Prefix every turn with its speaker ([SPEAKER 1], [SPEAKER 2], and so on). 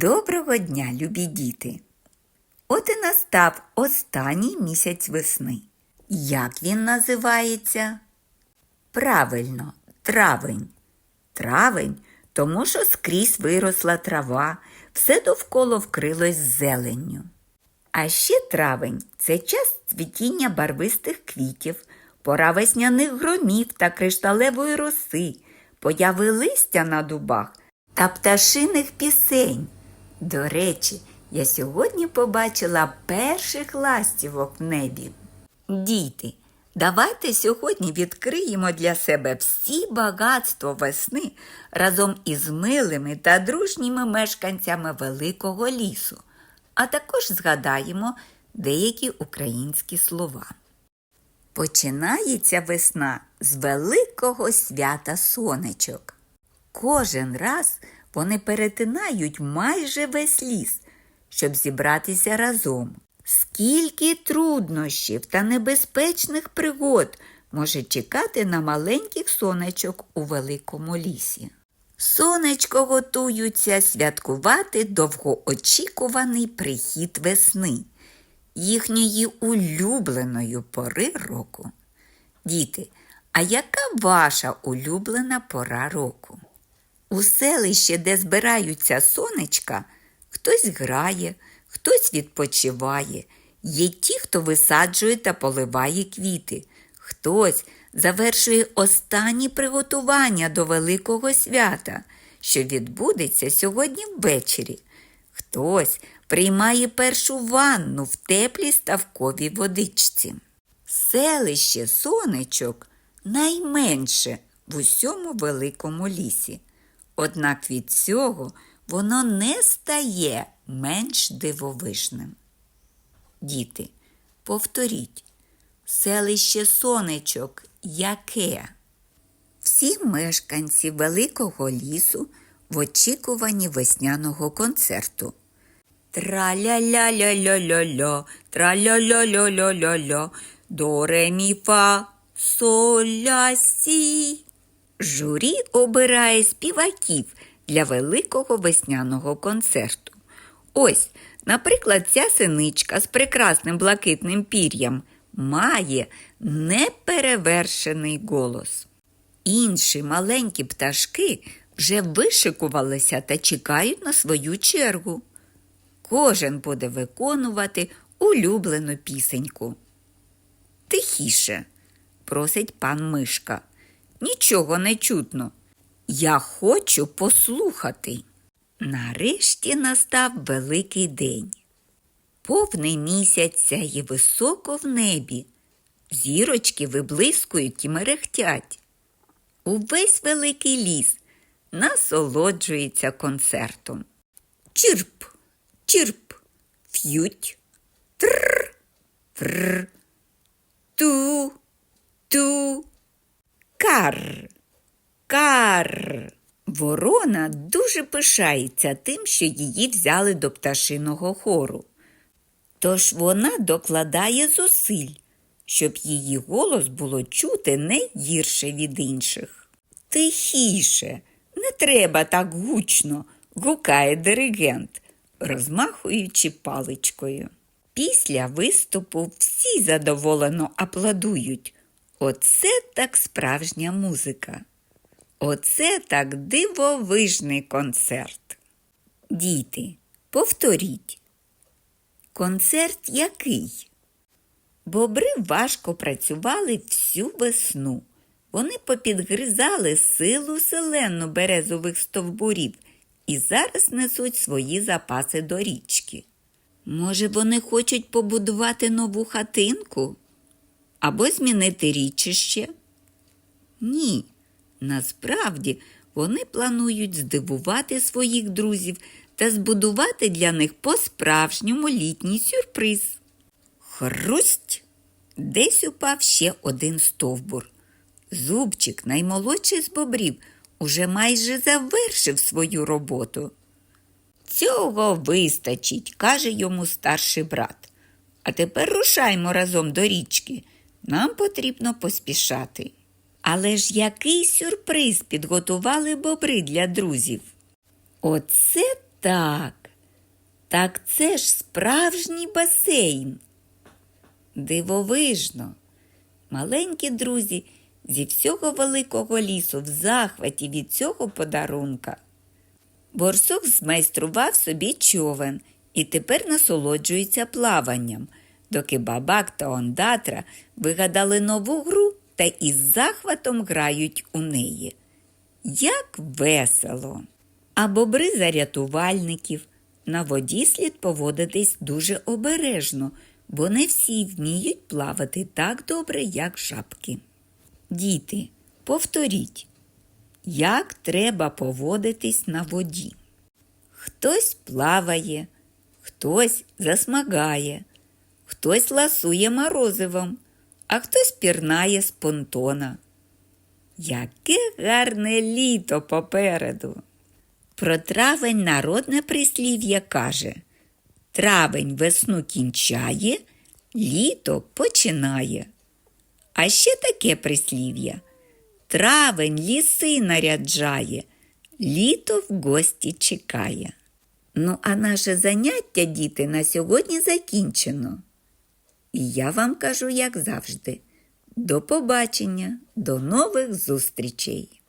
[SPEAKER 1] Доброго дня, любі діти! От і настав останній місяць весни. Як він називається? Правильно, травень. Травень, тому що скрізь виросла трава, все довкола вкрилось зеленню. А ще травень це час цвітіння барвистих квітів, пора весняних громів та кришталевої роси, появи листя на дубах та пташиних пісень. До речі, я сьогодні побачила перших ластівок в небі. Діти, давайте сьогодні відкриємо для себе всі багатства весни разом із милими та дружніми мешканцями великого лісу, а також згадаємо деякі українські слова. Починається весна з великого свята сонечок. Кожен раз вони перетинають майже весь ліс, щоб зібратися разом. Скільки труднощів та небезпечних пригод може чекати на маленьких сонечок у великому лісі. Сонечко готуються святкувати довгоочікуваний прихід весни, їхньої улюбленої пори року. Діти, а яка ваша улюблена пора року? У селищі, де збираються сонечка, хтось грає, хтось відпочиває. Є ті, хто висаджує та поливає квіти, хтось завершує останні приготування до великого свята, що відбудеться сьогодні ввечері. Хтось приймає першу ванну в теплій ставковій водичці. Селище сонечок найменше в усьому великому лісі. Однак від цього воно не стає менш дивовижним. Діти, повторіть, селище сонечок яке? Всі мешканці великого лісу в очікуванні весняного концерту. Траля-ля-ля-ля-ля-ля, траля-ля-ля-ля-ля-ля, до ре мі фа соль ля сі. Журі обирає співаків для великого весняного концерту. Ось, наприклад, ця синичка з прекрасним блакитним пір'ям має неперевершений голос. Інші маленькі пташки вже вишикувалися та чекають на свою чергу. Кожен буде виконувати улюблену пісеньку. Тихіше, просить пан Мишка. Нічого не чутно. Я хочу послухати. Нарешті настав великий день. Повний місяць сяє високо в небі. Зірочки виблискують і мерехтять. Увесь великий ліс насолоджується концертом. Чирп, чирп, ф'ють, тр, тр, ту, ту. Кар. Кар. Ворона дуже пишається тим, що її взяли до пташиного хору. Тож вона докладає зусиль, щоб її голос було чути не гірше від інших. Тихіше, не треба так гучно, гукає диригент, розмахуючи паличкою. Після виступу всі задоволено аплодують. Оце так справжня музика. Оце так дивовижний концерт. Діти, повторіть. Концерт який? Бобри важко працювали всю весну. Вони попідгризали силу селену березових стовбурів і зараз несуть свої запаси до річки. Може, вони хочуть побудувати нову хатинку? Або змінити річище? Ні, насправді вони планують здивувати своїх друзів та збудувати для них по-справжньому літній сюрприз. Хрусть! Десь упав ще один стовбур. Зубчик, наймолодший з бобрів, уже майже завершив свою роботу. Цього вистачить, каже йому старший брат. А тепер рушаймо разом до річки. Нам потрібно поспішати. Але ж який сюрприз підготували бобри для друзів? Оце так! Так це ж справжній басейн. Дивовижно. Маленькі друзі зі всього великого лісу в захваті від цього подарунка. Борсук змайстрував собі човен і тепер насолоджується плаванням, доки бабак та ондатра вигадали нову гру та із захватом грають у неї. Як весело! А бобри за рятувальників. На воді слід поводитись дуже обережно, бо не всі вміють плавати так добре, як жабки. Діти, повторіть, як треба поводитись на воді. Хтось плаває, хтось засмагає, хтось ласує морозивом, а хтось пірнає з понтона. Яке гарне літо попереду! Про травень народне прислів'я каже Травень весну кінчає, літо починає. А ще таке прислів'я Травень ліси наряджає, літо в гості чекає. Ну, а наше заняття, діти, на сьогодні закінчено. І я вам кажу, як завжди, до побачення, до нових зустрічей!